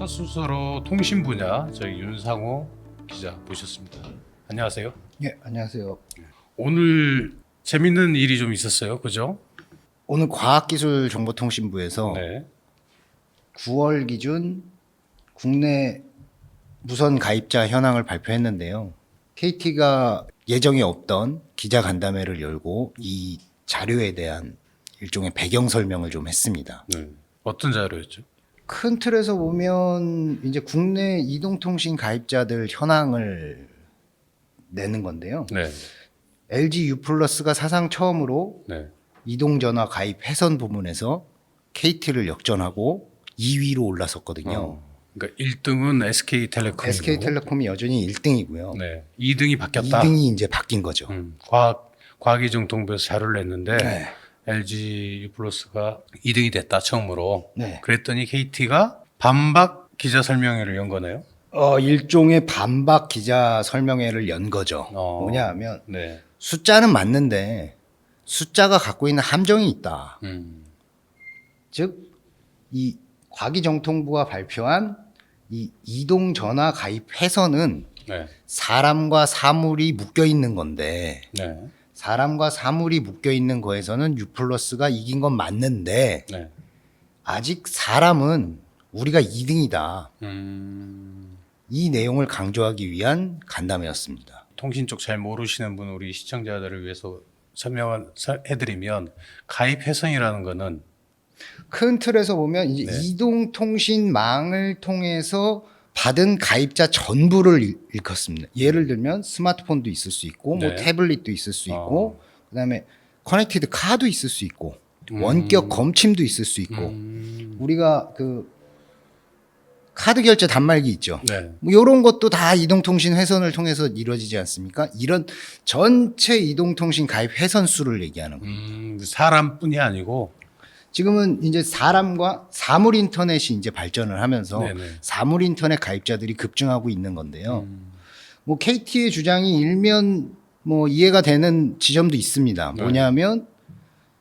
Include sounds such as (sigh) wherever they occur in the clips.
첫 순서로 통신 분야 저희 윤상호 기자 모셨습니다. 안녕하세요. 예, 안녕하세요. 오늘 재밌는 일이 좀 있었어요, 그죠? 오늘 과학기술정보통신부에서 네. 9월 기준 국내 무선 가입자 현황을 발표했는데요. KT가 예정에 없던 기자 간담회를 열고 이 자료에 대한 일종의 배경 설명을 좀 했습니다. 네. 어떤 자료였죠? 큰 틀에서 보면 이제 국내 이동통신 가입자들 현황을 내는 건데요. 네. LG U 플러스가 사상 처음으로 네. 이동전화 가입 회선 부문에서 KT를 역전하고 2위로 올라섰거든요. 어, 그러니까 1등은 SK텔레콤. SK텔레콤이 여전히 1등이고요. 네. 2등이 바뀌었다. 2등이 이제 바뀐 거죠. 음, 과학 과기정 동부에서 자료를 냈는데 네. LG 플러스가 2등이 됐다 처음으로. 네. 그랬더니 KT가 반박 기자 설명회를 연 거네요. 어, 일종의 반박 기자 설명회를 연 거죠. 어. 뭐냐 하면 네. 숫자는 맞는데 숫자가 갖고 있는 함정이 있다. 음. 즉, 이 과기정통부가 발표한 이 이동 전화 가입 회선은 네. 사람과 사물이 묶여 있는 건데 네. 사람과 사물이 묶여 있는 거에서는 U 플러스가 이긴 건 맞는데 네. 아직 사람은 우리가 2등이다. 음. 이 내용을 강조하기 위한 간담회였습니다. 통신 쪽 잘 모르시는 분 우리 시청자들을 위해서 설명을 사- 해드리면 가입 회선이라는 거는 큰 틀에서 보면 이제 네. 이동통신망을 통해서 받은 가입자 전부를 일- 일컫습니다. 예를 들면 스마트폰도 있을 수 있고, 뭐 네. 태블릿도 있을 수 있고, 그다음에 커넥티드 카도 있을 수 있고, 음. 원격 검침도 있을 수 있고, 음. 우리가 그 카드 결제 단말기 있죠. 네. 뭐 이런 것도 다 이동통신 회선을 통해서 이루어지지 않습니까? 이런 전체 이동통신 가입 회선 수를 얘기하는 거예요. 음, 사람뿐이 아니고 지금은 이제 사람과 사물 인터넷이 이제 발전을 하면서 네네. 사물 인터넷 가입자들이 급증하고 있는 건데요. 음. 뭐 KT의 주장이 일면 뭐 이해가 되는 지점도 있습니다. 네. 뭐냐면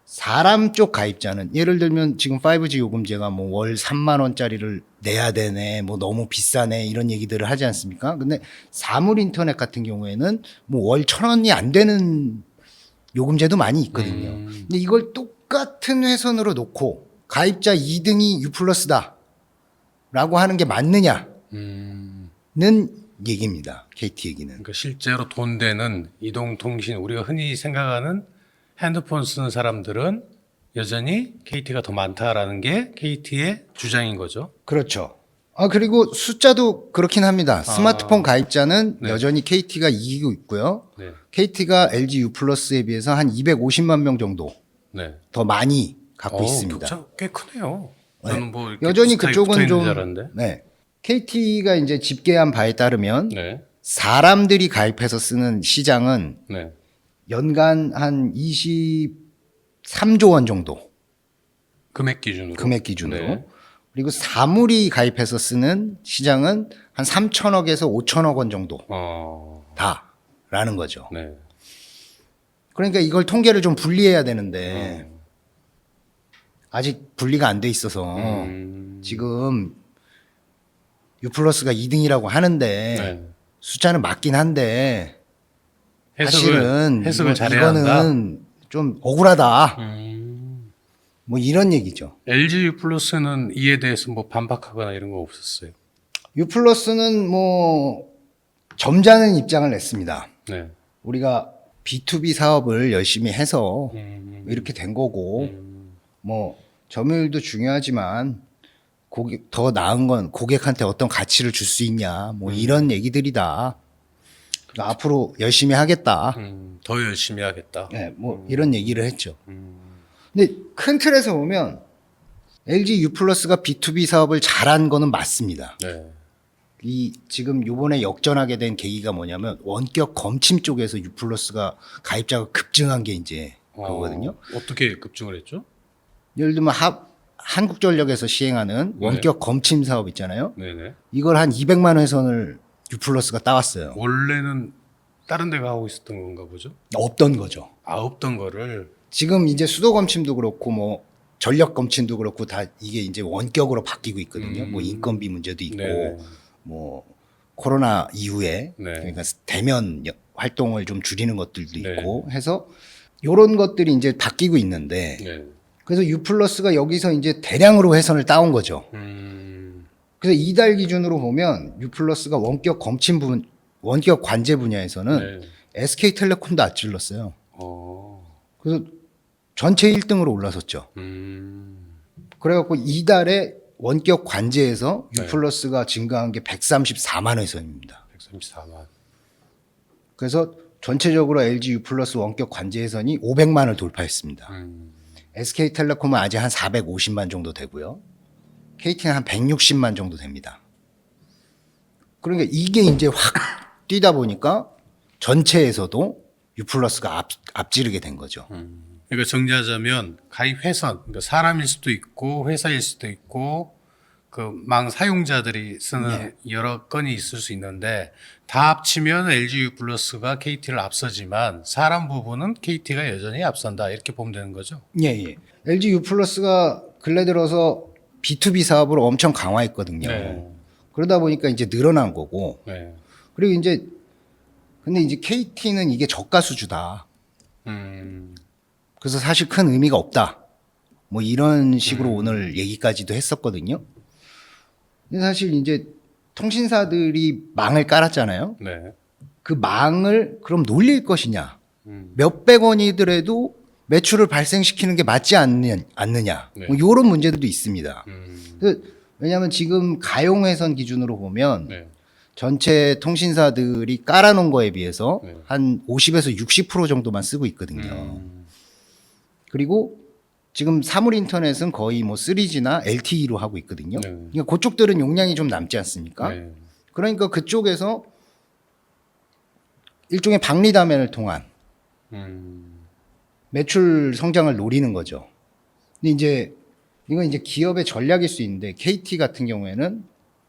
사람 쪽 가입자는 예를 들면 지금 5G 요금제가 뭐 월 3만 원짜리를 내야 되네, 뭐 너무 비싸네 이런 얘기들을 하지 않습니까? 근데 사물 인터넷 같은 경우에는 뭐 월 천 원이 안 되는 요금제도 많이 있거든요. 음. 근데 이걸 똑 같은 회선으로 놓고 가입자 2등이 U 플러스다. 라고 하는 게 맞느냐는 음. 얘기입니다. KT 얘기는. 그러니까 실제로 돈 되는 이동통신 우리가 흔히 생각하는 핸드폰 쓰는 사람들은 여전히 KT가 더 많다라는 게 KT의 주장인 거죠. 그렇죠. 아, 그리고 숫자도 그렇긴 합니다. 스마트폰 가입자는 네. 여전히 KT가 이기고 있고요. 네. KT가 LG U 플러스에 비해서 한 250만 명 정도 네. 더 많이 갖고 어우, 있습니다. 격차 꽤 크네요. 저는 뭐 여전히 그쪽은 좀. 네. KT가 이제 집계한 바에 따르면 네. 사람들이 가입해서 쓰는 시장은 네. 연간 한 23조 원 정도 금액 기준으로. 금액 기준으로 네. 그리고 사물이 가입해서 쓰는 시장은 한 3천억에서 5천억 원 정도 어. 다라는 거죠. 네. 그러니까 이걸 통계를 좀 분리해야 되는데 어. 아직 분리가 안 돼 있어서 음. 지금 U 플러스가 2등이라고 하는데 네. 숫자는 맞긴 한데 해석을 사실은 해석을 이거- 잘해야 한다. 이거는 좀 억울하다. 음. 뭐 이런 얘기죠. LG U 플러스는 이에 대해서 뭐 반박하거나 이런 거 없었어요. U 플러스는 뭐 점잖은 입장을 냈습니다. 네. 우리가 B2B 사업을 열심히 해서 음. 이렇게 된 거고 음. 뭐 점유율도 중요하지만 고객 더 나은 건 고객한테 어떤 가치를 줄 수 있냐 뭐 이런 얘기들이다. 그러니까 앞으로 열심히 하겠다. 음. 더 열심히 하겠다. 네, 뭐 이런 얘기를 했죠. 음. 근데 큰 틀에서 보면 LG U 플러스가 B2B 사업을 잘한 거는 맞습니다. 네. 이 지금 요번에 역전하게 된 계기가 뭐냐면 원격 검침 쪽에서 U 플러스가 가입자가 급증한 게 이제 그거거든요. 어, 어떻게 급증을 했죠? 예를 들면 하, 한국전력에서 시행하는 원격 검침 사업 있잖아요. 네네. 이걸 한 200만 회선을 U 플러스가 따왔어요. 원래는 다른 데가 하고 있었던 건가 보죠? 없던 거죠. 아 없던 거를 지금 이제 수도 검침도 그렇고 뭐 전력 검침도 그렇고 다 이게 이제 원격으로 바뀌고 있거든요. 음. 뭐 인건비 문제도 있고 네. 뭐 코로나 이후에 네. 그러니까 대면 여- 활동을 좀 줄이는 것들도 네. 있고 해서 요런 것들이 이제 바뀌고 있는데 네. 그래서 U 플러스가 여기서 이제 대량으로 회선을 따온 거죠. 음. 그래서 이달 기준으로 보면 U 플러스가 원격 검침 부분, 원격 관제 분야에서는 네. SK텔레콤도 앞질렀어요. 어. 그래서 전체 1등으로 올라섰죠. 음. 그래갖고 이달에 원격 관제에서 네. U 플러스가 증가한 게 134만 회선입니다. 134만. 그래서 전체적으로 LG U 플러스 원격 관제 회선이 500만을 돌파했습니다. 음. SK텔레콤은 아직 한 450만 정도 되고요. KT는 한 160만 정도 됩니다. 그러니까 이게 이제 확 뛰다 보니까 전체에서도 U 플러스가 앞, 앞지르게 된 거죠. 그러니까 정리하자면 가입 회선, 그러니까 사람일 수도 있고 회사일 수도 있고 그 망 사용자들이 쓰는 여러 건이 있을 수 있는데 다 합치면 LG U 플러스가 KT를 앞서지만 사람 부분은 KT가 여전히 앞선다 이렇게 보면 되는 거죠. 예, 예. LG U 플러스가 근래 들어서 B2B 사업을 엄청 강화했거든요. 네. 그러다 보니까 이제 늘어난 거고. 네. 그리고 이제 근데 이제 KT는 이게 저가 수주다. 음. 그래서 사실 큰 의미가 없다. 뭐 이런 식으로 오늘 얘기까지도 했었거든요. 근데 사실 이제 통신사들이 망을 깔았잖아요. 네. 그 망을 그럼 놀릴 것이냐. 음. 몇백 원이더라도 매출을 발생시키는 게 맞지 않느냐. 않느냐. 네. 뭐 이런 문제들도 있습니다. 음. 그 왜냐하면 지금 가용회선 기준으로 보면 네. 전체 통신사들이 깔아놓은 거에 비해서 네. 한 50에서 60% 정도만 쓰고 있거든요. 음. 그리고 지금 사물 인터넷은 거의 뭐 3G나 LTE로 하고 있거든요. 네. 그러니까 그쪽들은 용량이 좀 남지 않습니까? 네. 그러니까 그쪽에서 일종의 박리담회를 통한 음. 매출 성장을 노리는 거죠. 근데 이제 이건 이제 기업의 전략일 수 있는데 KT 같은 경우에는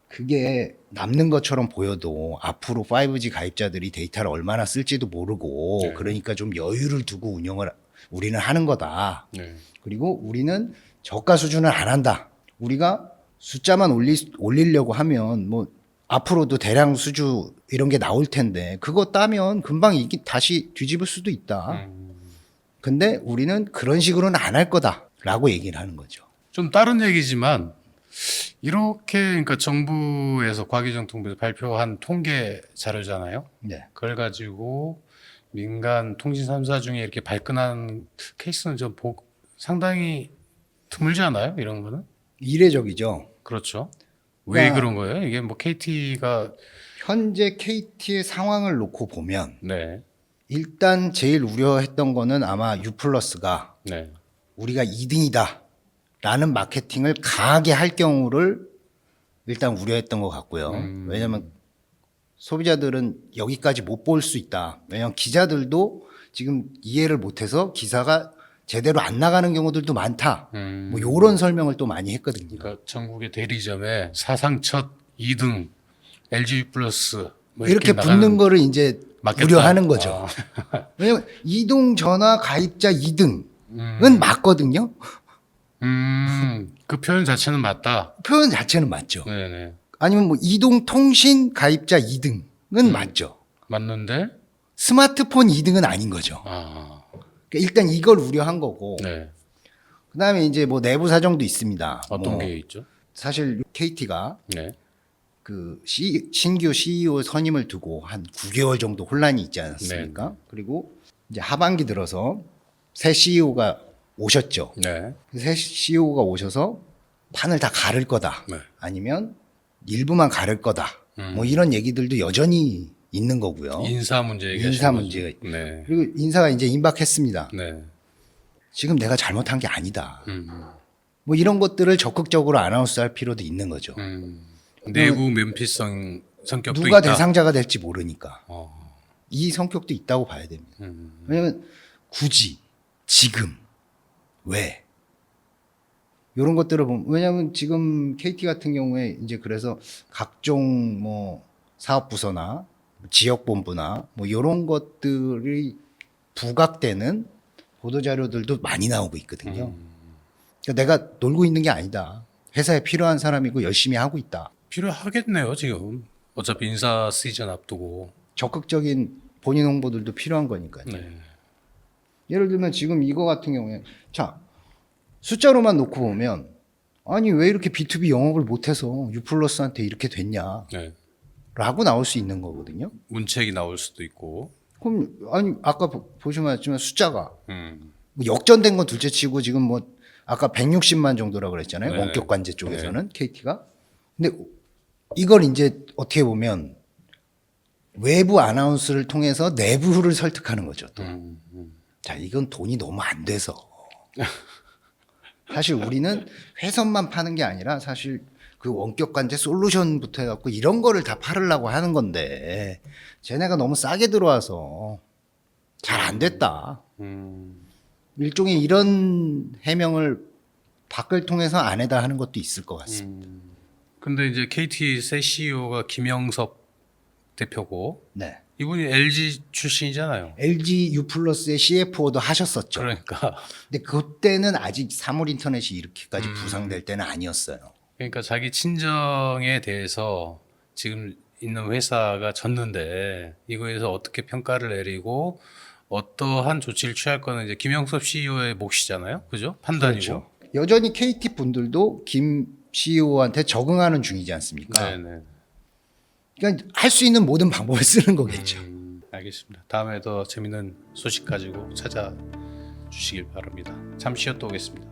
그게 남는 것처럼 보여도 앞으로 5G 가입자들이 데이터를 얼마나 쓸지도 모르고 네. 그러니까 좀 여유를 두고 운영을 우리는 하는 거다. 네. 그리고 우리는 저가 수준을 안 한다. 우리가 숫자만 올리, 올리려고 하면 뭐 앞으로도 대량 수주 이런 게 나올 텐데 그거 따면 금방 이게 다시 뒤집을 수도 있다. 음. 근데 우리는 그런 식으로는 안 할 거다라고 얘기를 하는 거죠. 좀 다른 얘기지만 이렇게 그러니까 정부에서 과기정통부에서 발표한 통계 자료잖아요. 네. 그걸 가지고 민간 통신 3사 중에 이렇게 발끈한 케이스는 좀 보, 상당히 드물지 않아요? 이런 거는? 이례적이죠. 그렇죠. 왜 야. 그런 거예요? 이게 뭐 KT가 현재 KT의 상황을 놓고 보면 네, 일단 제일 우려했던 거는 아마 U 플러스가 네, 우리가 2등이다 라는 마케팅을 강하게 할 경우를 일단 우려했던 것 같고요. 음. 왜냐하면 소비자들은 여기까지 못 볼 수 있다. 왜냐하면 기자들도 지금 이해를 못해서 기사가 제대로 안 나가는 경우들도 많다. 음, 뭐 요런 설명을 또 많이 했거든요. 그러니까 전국의 대리점에 사상 첫 2등 LG 플러스 뭐 이렇게 붙는 거를 이제 맞겠다. 우려하는 거죠. 아, (laughs) 왜냐면 이동 전화 가입자 2등은 음, 맞거든요. 음, 그 표현 자체는 맞다. 표현 자체는 맞죠. 네네. 아니면 뭐 이동 통신 가입자 2등은 음. 맞죠. 맞는데, 스마트폰 2등은 아닌 거죠. 아, 그러니까 일단 이걸 우려한 거고. 네. 그다음에 이제 뭐 내부 사정도 있습니다. 어떤 뭐 게 있죠? 사실 KT가 네. 그 시- 신규 CEO 선임을 두고 한 9개월 정도 혼란이 있지 않았습니까? 네. 그리고 이제 하반기 들어서 새 CEO가 오셨죠. 네. 새 CEO가 오셔서 판을 다 가를 거다. 네. 아니면 일부만 가를 거다. 음. 뭐 이런 얘기들도 여전히 있는 거고요. 인사 문제 인사? 문제가 네. 그리고 인사가 이제 임박했습니다. 네. 지금 내가 잘못한 게 아니다. 음. 뭐 이런 것들을 적극적으로 아나운스할 필요도 있는 거죠. 음. 내부 면피성 성격도 누가 있다. 대상자가 될지 모르니까 어. 이 성격도 있다고 봐야 됩니다. 음. 왜냐하면 굳이 지금 왜 이런 것들을 보면 왜냐하면 지금 KT 같은 경우에 이제 그래서 각종 뭐 사업 부서나 지역 본부나 뭐 이런 것들이 부각되는 보도 자료들도 많이 나오고 있거든요. 그러니까 내가 놀고 있는 게 아니다. 회사에 필요한 사람이고 열심히 하고 있다. 필요하겠네요 지금. 어차피 인사 시즌 앞두고. 적극적인 본인 홍보들도 필요한 거니까요. 네. 예를 들면 지금 이거 같은 경우에 자 숫자로만 놓고 보면 아니 왜 이렇게 B2B 영업을 못해서 유플러스한테 이렇게 됐냐라고 네. 나올 수 있는 거거든요. 문책이 나올 수도 있고. 그럼 아니 아까 보- 보시면 알지만 숫자가 음. 뭐 역전된 건 둘째치고 지금 뭐 아까 160만 정도라고 그랬잖아요. 네. 원격 관제 쪽에서는 KT가. 근데 이걸 이제 어떻게 보면 외부 아나운스를 통해서 내부를 설득하는 거죠. 또. 음. 음. 자, 이건 돈이 너무 안 돼서. (laughs) 사실 우리는 회선만 파는 게 아니라 사실 그 원격 관제 솔루션부터 해갖고 이런 거를 다 팔으려고 하는 건데 쟤네가 너무 싸게 들어와서 잘 안 됐다. 음. 일종의 이런 해명을 밖을 통해서 안 해다 하는 것도 있을 것 같습니다. 근데 이제 KT 새 CEO가 김영섭 대표고 네. 이분이 LG 출신이잖아요. LG U 플러스의 CFO도 하셨었죠. 그러니까 근데 그때는 아직 사물 인터넷이 이렇게까지 부상될 때는 아니었어요. 그러니까 자기 친정에 대해서 지금 있는 회사가 졌는데 이거에서 어떻게 평가를 내리고 어떠한 조치를 취할 거는 이제 김영섭 CEO의 몫이잖아요. 그죠? 판단이고. 그렇죠. 여전히 KT 분들도 김 CEO한테 적응하는 중이지 않습니까? 네네. 그러니까 할 수 있는 모든 방법을 쓰는 거겠죠. 음, 알겠습니다. 다음에 더 재밌는 소식 가지고 찾아주시길 바랍니다. 잠시 쉬었다 오겠습니다.